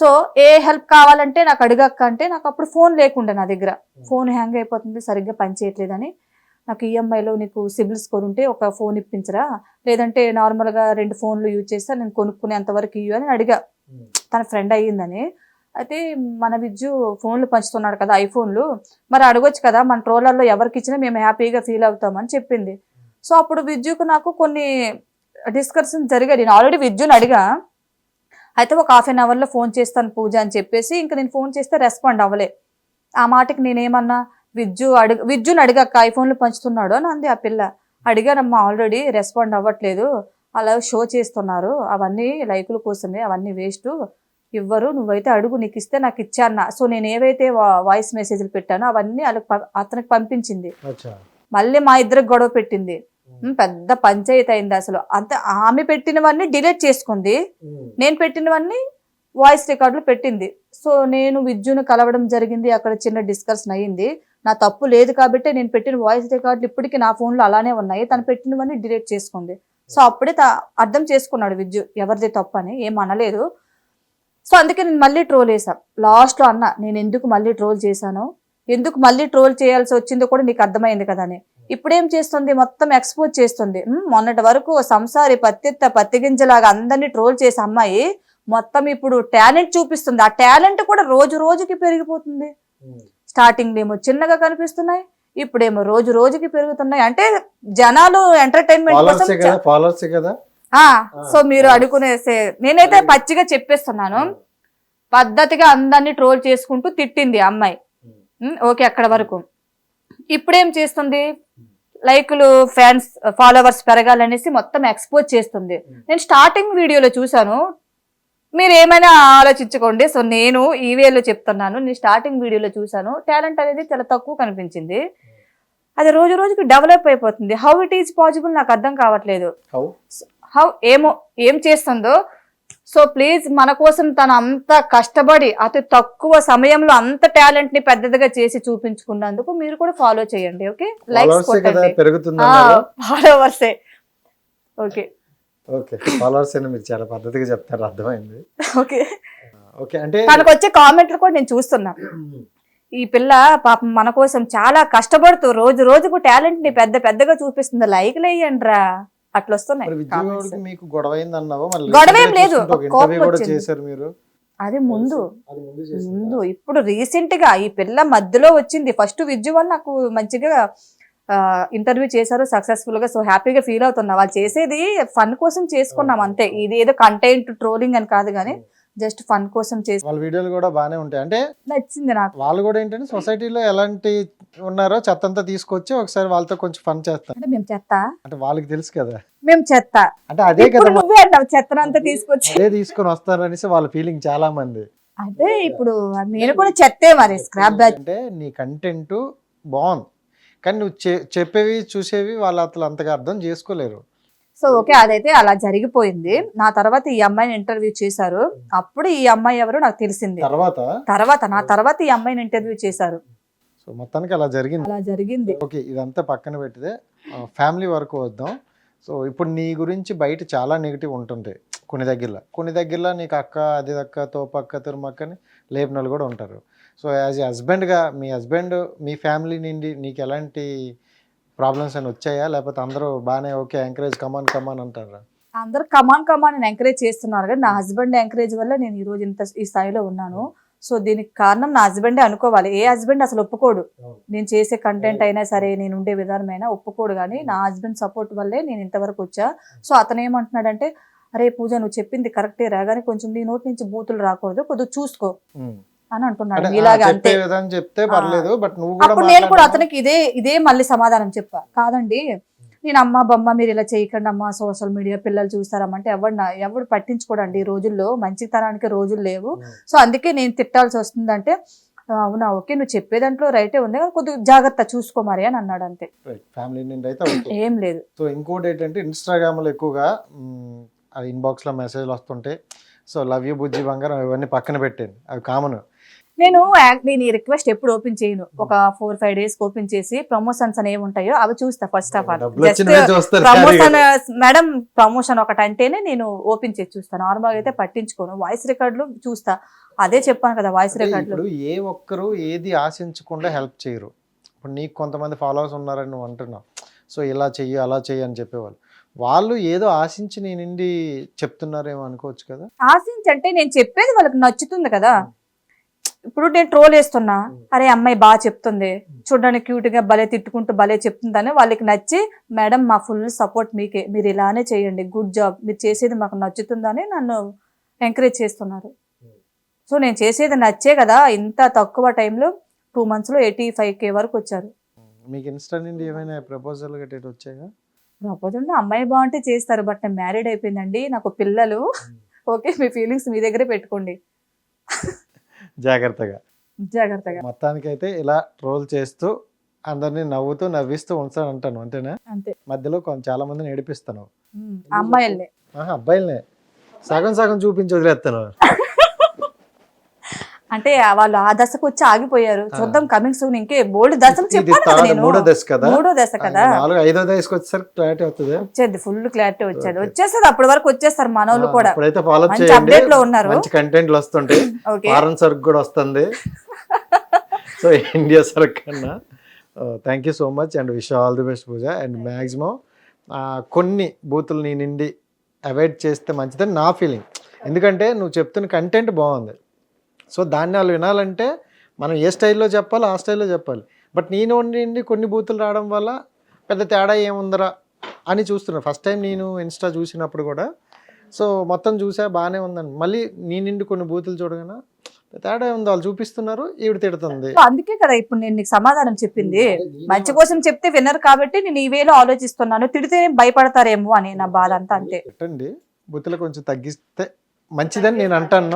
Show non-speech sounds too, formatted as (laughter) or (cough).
So ఏ help కావాలంటే నాకు అడగక్క అంటే నాకు అప్పుడు ఫోన్ లేకుండే నా దగ్గర. ఫోన్ హ్యాంగ్ అయిపోతుంది సరిగ్గా పని చేయట్లేదని. నాకు ఈఎంఐలో నీకు సిబిల్ స్కోర్ ఉంటే ఒక ఫోన్ ఇప్పించరా? లేదంటే నార్మల్గా రెండు ఫోన్లు యూజ్ చేస్తా నేను కొనుక్కునేంత వరకు ఇయ్యు అని అడిగా. తన ఫ్రెండ్ అయ్యిందని. అయితే మన విద్యు ఫోన్లు పంచుతున్నాడు కదా ఐఫోన్లు. మరి అడగొచ్చు కదా మన ట్రోలర్లో ఎవరికి ఇచ్చినా మేము హ్యాపీగా ఫీల్ అవుతామని చెప్పింది. సో అప్పుడు విద్యుకు నాకు కొన్ని డిస్కషన్ జరిగాయి. నేను ఆల్రెడీ విద్యుని అడిగా. అయితే ఒక హాఫ్ అన్ అవర్లో ఫోన్ చేస్తాను పూజ అని చెప్పేసి ఇంకా నేను ఫోన్ చేస్తే రెస్పాండ్ అవ్వలే. ఆ మాటకి నేనేమన్నా విద్యు అడుగు విద్యుని అడిగాక ఐఫోన్లు పంచుతున్నాడు అని అంది ఆ పిల్ల. అడిగానమ్మా ఆల్రెడీ రెస్పాండ్ అవ్వట్లేదు. అలా షో చేస్తున్నారు. అవన్నీ లైకుల కోసమే అవన్నీ వేస్ట్ ఇవ్వరు నువ్వైతే అడుగు నీకు ఇస్తే నాకు ఇచ్చాన్న సో నేను ఏవైతే వాయిస్ మెసేజ్లు పెట్టానో అవన్నీ వాళ్ళకి అతనికి పంపించింది. మళ్ళీ మా ఇద్దరికి గొడవ పెట్టింది. పెద్ద పంచాయతీ అయింది అసలు. అంతే ఆమె పెట్టినవన్నీ డిలీట్ చేసుకుంది. నేను పెట్టినవన్నీ వాయిస్ రికార్డులు పెట్టింది. సో నేను విద్యును కలవడం జరిగింది. అక్కడ చిన్న డిస్కషన్ అయ్యింది. నా తప్పు లేదు కాబట్టి నేను పెట్టిన వాయిస్ రికార్డులు ఇప్పటికీ నా ఫోన్లో అలానే ఉన్నాయి. తను పెట్టినవన్నీ డిలీట్ చేసుకుంది. సో అప్పుడే త- అర్థం చేసుకున్నాడు విద్యు ఎవరిది తప్పు అని? ఏం అనలేదు. సో అందుకే నేను మళ్ళీ ట్రోల్ వేసా లాస్ట్లో అన్న నేను ఎందుకు మళ్ళీ ట్రోల్ చేశాను? ఎందుకు మళ్ళీ ట్రోల్ చేయాల్సి వచ్చిందో కూడా నీకు అర్థమైంది కదా అని. ఇప్పుడేం చేస్తుంది? మొత్తం ఎక్స్పోజ్ చేస్తుంది. మొన్నటి వరకు సంసారి పత్తిత్త పత్తి గింజలాగా అందరినీ ట్రోల్ చేసే అమ్మాయి మొత్తం ఇప్పుడు టాలెంట్ చూపిస్తుంది. ఆ టాలెంట్ కూడా రోజు రోజుకి పెరిగిపోతుంది. స్టార్టింగ్ ఏమో చిన్నగా కనిపిస్తున్నాయి ఇప్పుడేమో రోజు రోజుకి పెరుగుతున్నాయి. అంటే జనాలు ఎంటర్టైన్మెంట్ ఫాలోవర్సే కదా? సో మీరు అడుగునేసే నేనైతే పచ్చిగా చెప్పేస్తున్నాను. పద్ధతిగా అందరినీ ట్రోల్ చేసుకుంటూ తిట్టింది అమ్మాయి. ఓకే అక్కడ వరకు. ఇప్పుడేం చేస్తుంది? లైకులు ఫ్యాన్స్ ఫాలోవర్స్ పెరగాలనేసి మొత్తం ఎక్స్పోజ్ చేస్తుంది. నేను స్టార్టింగ్ వీడియోలో చూశాను. మీరు ఏమైనా ఆలోచించుకోండి. సో నేను ఈ వేలో చెప్తున్నాను. నేను స్టార్టింగ్ వీడియోలో చూశాను. టాలెంట్ అనేది చాలా తక్కువ కనిపించింది. అది రోజు రోజుకి డెవలప్ అయిపోతుంది. హౌ ఇట్ ఈజ్ పాసిబుల్ నాకు అర్థం కావట్లేదు. హౌ? హౌ ఏమో ఏం చేస్తుందో సో ప్లీజ్ మన కోసం తను అంత కష్టపడి అతి తక్కువ సమయంలో అంత టాలెంట్ని పెద్దదిగా చేసి చూపించుకున్నందుకు మీరు కూడా ఫాలో చేయండి ఓకే లైక్స్ ఫాలోవర్సే ఓకే ఓకే ఫాలోవర్స్ మీరు చాలా పద్ధతిగా చెప్తారు అర్థమైంది. ఓకే ఓకే అంటే తనకు వచ్చే కామెంట్లు కూడా నేను చూస్తున్నా. ఈ పిల్ల పాపం మన కోసం చాలా కష్టపడుతూ రోజు రోజుకు టాలెంట్ని పెద్ద పెద్దగా చూపిస్తుంది. లైక్లు వేయండి రా అట్లా వస్తున్నాయి మీకు గొడవ అన్నావా? గొడవ ఏం లేదు. చేశారు మీరు. అది ముందు. ముందు ఇప్పుడు రీసెంట్గా ఈ పిల్ల మధ్యలో వచ్చింది. ఫస్ట్ విద్యు వాళ్ళు నాకు మంచిగా ఇంటర్వ్యూ చేశారు సక్సెస్ఫుల్గా. సో హ్యాపీగా ఫీల్ అవుతున్నా. వాళ్ళు చేసేది ఫన్ కోసం చేసుకున్నాం అంతే. ఇది ఏదో కంటెంట్ ట్రోలింగ్ అని కాదు కానీ జస్ట్ ఫన్ కోసం చేసి వాళ్ళ వీడియోలు కూడా బాగానే ఉంటాయి. అంటే నచ్చింది నాకు. వాళ్ళు కూడా ఏంటంటే సొసైటీలో ఎలాంటి ఉన్నారో చెత్త అంతా తీసుకొచ్చి ఒకసారి వాళ్ళతో కొంచెం ఫన్ చేస్తారు అంటే మేము చెత్త. అంటే వాళ్ళకి తెలుసు కదా. మేము చెత్త. అంటే అదే ఇప్పుడు కదా నువ్వే అన్నావు చెత్తనంతా తీసుకొచ్చి. అదే తీసుకొని వస్తారు అనేసి వాళ్ళ ఫీలింగ్ చాలా మంది. అదే ఇప్పుడు నేను కూడా చెత్తే మరి స్క్రాప్ బ్యాగ్ అంటే నీ కంటెంట్ బాగుంది. కానీ నువ్వు చె- చెప్పేవి చూసేవి వాళ్ళు అసలు అంతగా అర్థం చేసుకోలేరు. సో ఓకే అదైతే అలా జరిగిపోయింది. నా తర్వాత ఈ అమ్మాయిని ఇంటర్వ్యూ చేశారు. అప్పుడు ఈ అమ్మాయి ఎవరో నాకు తెలిసింది. తర్వాత? తర్వాత నా తర్వాత ఈ అమ్మాయిని ఇంటర్వ్యూ చేశారు. సో మొత్తానికి అలా జరిగింది. అలా జరిగింది. ఓకే ఇదంతా పక్కన పెట్టితే ఫ్యామిలీ వరకు వద్దాం. సో ఇప్పుడు నీ గురించి బయట చాలా నెగిటివ్ ఉంటుంది కొన్ని దగ్గరలో. కొన్ని దగ్గరలో నీకు అక్క అది అక్క తోపక్క తురుమక్క అని లేపినోళ్ళు కూడా ఉంటారు. సో యాజ్ ఏ హస్బెండ్గా మీ హస్బెండ్ మీ ఫ్యామిలీ నుండి నీకు ఎలాంటి ప్రాబ్లమ్స్ అని వచ్చాయా? లేకపోతే అందరూ బాగానే ఓకే ఎంకరేజ్ కమాన్ కమాన్ అంటారా? అందరు కమాన్ కమాన్ ఎంకరేజ్ చేస్తున్నారు. కానీ నా హస్బెండ్ ఎంకరేజ్ వల్ల నేను ఈ రోజు ఇంత ఈ స్థాయిలో ఉన్నాను. సో దీనికి కారణం నా హస్బెండే అనుకోవాలి. ఏ హస్బెండ్ అసలు ఒప్పుకోడు. నేను చేసే కంటెంట్ అయినా సరే నేను ఉండే విధానమైనా ఒప్పుకోడు కానీ నా హస్బెండ్ సపోర్ట్ వల్లే నేను ఇంతవరకు వచ్చా. సో అతను ఏమంటున్నాడంటే అరే పూజ నువ్వు చెప్పింది కరెక్టే రా కానీ కొంచెం నీ నోటి నుంచి బూతులు రాకూడదు. కొద్దిగా చూసుకో. అని అంటున్నాడు. ఇలాగ అంతే చెప్తే పర్లేదు బట్ నువ్వు కూడా అప్పుడు నేను కూడా అతనికి ఇదే ఇదే మళ్ళీ సమాధానం చెప్పా. కాదండి నేను అమ్మ బొమ్మ మీరు ఇలా చేయకండి అమ్మ సోషల్ మీడియా పిల్లలు చూస్తారమ్మంటే ఎవడు నా- ఎవడు పట్టించుకోడండి. ఈ రోజుల్లో మంచితనానికి రోజులు లేవు. సో అందుకే నేను తిట్టాల్సి వస్తుందంటే "ఆ, అవునా ఓకే నువ్వు చెప్పే దాంట్లో రైటే ఉంది కానీ కొద్దిగా జాగ్రత్త చూసుకో మరి అని అన్నాడు అంతే. ఫ్యామిలీ నుండి అయితే ఓకే ఏం లేదు. సో ఇంకోటి ఏంటంటే ఇన్స్టాగ్రామ్లో ఎక్కువగా ఇన్బాక్స్లో మెసేజ్లు వస్తుంటే సో లవ్ యూ బుజ్జి బంగారం ఇవన్నీ పక్కన పెట్టాను అవి కామన్. నేను నేను ఈ రిక్వెస్ట్ ఎప్పుడు ఓపెన్ చేయను. ఒక ఫోర్ ఫైవ్ డేస్ ఓపెన్ చేసి ప్రమోషన్స్ అని ఏమి ఉంటాయో అవి చూస్తా first of all. Promotion madam promotion ఒకటి అంటేనే నేను ఓపెన్ చేసి చూస్తాను నార్మల్గా అయితే పట్టించుకోను. వాయిస్ రికార్డులు చూస్తా. అదే చెప్పాను కదా వాయిస్ అంటే రికార్డులు. ఏ ఒక్కరు ఏది ఆశించకుండా హెల్ప్ చేయరు. ఇప్పుడు నీకు కొంతమంది ఫాలోవర్స్ ఉన్నారని నువ్వు అంటున్నావు. సో ఇలా చెయ్యి అలా చెయ్యి అని చెప్పేవాళ్ళు. వాళ్ళు ఏదో ఆశించి నీ నుండి చెప్తున్నారేమో అనుకోవచ్చు కదా? ఆశించంటే నేను చెప్పేది వాళ్ళకి నచ్చుతుంది కదా. ఇప్పుడు నేను ట్రోల్ వేస్తున్నా అరే అమ్మాయి బాగా చెప్తుంది చూడడానికి క్యూట్గా భలే తిట్టుకుంటూ భలే చెప్తుందని వాళ్ళకి నచ్చి మేడం మా ఫుల్ సపోర్ట్ మీకే మీరు ఇలానే చేయండి గుడ్ జాబ్ మీరు చేసేది మాకు నచ్చుతుందని నన్ను ఎంకరేజ్ చేస్తున్నారు. సో నేను చేసేది నచ్చే కదా ఇంత తక్కువ టైంలో టూ మంత్స్లో ఎయిటీ ఫైవ్ కే వరకు వచ్చారు. మీకు ఇన్స్టా నుండి ఏమైనా ప్రపోజల్ వచ్చాయా? ప్రపోజల్ అమ్మాయి బాగుంటే చేస్తారు బట్ నేను మ్యారీడ్ అయిపోయిందండి నాకు పిల్లలు. ఓకే (laughs) మీ ఫీలింగ్స్ మీ దగ్గరే పెట్టుకోండి. జాగ్రత్తగా. జాగ్రత్తగా. మొత్తానికైతే ఇలా ట్రోల్ చేస్తూ అందరినీ నవ్వుతూ నవ్విస్తూ ఉంచాను అంటాను అంతేనా? అంతే. మధ్యలో కొంచెం చాలా మందిని ఏడిపిస్తాను అమ్మాయిల్ని. అబ్బాయిలనే. సగం సగం చూపించి వదిలేస్తాను (laughs) అంటే వాళ్ళు ఆ దశకు వచ్చి ఆగిపోయారు. చూద్దాం కమింగ్ సూన్ ఇంకే బోల్డ్ దశలు ఇది చెప్పాను కదా థర్డ్ నేను. మూడో దశ కదా? మూడో దశ కదా? నాలుగు ఐదో దశకి వచ్చేసరికి క్లారిటీ అవుతుంది. వచ్చేది ఫుల్ క్లారిటీ వచ్చేది. వచ్చేస్తుంది అప్పటి వరకు వచ్చేస్తారు మనోళ్ళు కూడా. ఇప్పుడైతే ఫాలో చేయండి. update లో ఉన్నారు. మంచి కంటెంట్లు వస్తుంటాయి ఓకే. ఫారెన్ సరుకు కూడా వస్తుంది. సో ఇండియా సరుకు కన్నా thank you so much and wish all the best Pooja. And maximum కొన్ని బూతులు నీ నుండి అవాయిడ్ చేస్తే మంచిదని నా ఫీలింగ్ ఎందుకంటే నువ్వు చెప్తున్న కంటెంట్ బాగుంది. సో దాన్ని వాళ్ళు వినాలంటే మనం ఏ స్టైల్లో చెప్పాలో ఆ స్టైల్లో చెప్పాలి. బట్ నీ నుండి కొన్ని బూతులు రావడం వల్ల పెద్ద తేడా ఏముందరా అని చూస్తున్నా ఫస్ట్ టైం నేను ఇన్స్టా చూసినప్పుడు కూడా. సో మొత్తం చూసా బాగానే ఉందని. మళ్ళీ నీ నుండి కొన్ని బూతులు చూడగానే తేడా ఉంది వాళ్ళు చూపిస్తున్నారు ఈవిడ తిడుతుంది. అందుకే కదా ఇప్పుడు నేను నీకు సమాధానం చెప్పింది. మంచి కోసం చెప్తే వినరు కాబట్టి నేను ఈ వేలో ఆలోచిస్తున్నాను. తిడితే భయపడతారేమో అని నా బాధ అంతా అంతే. పెట్టండి. బూతులు కొంచెం తగ్గిస్తే మంచిదని నేను అంటాను.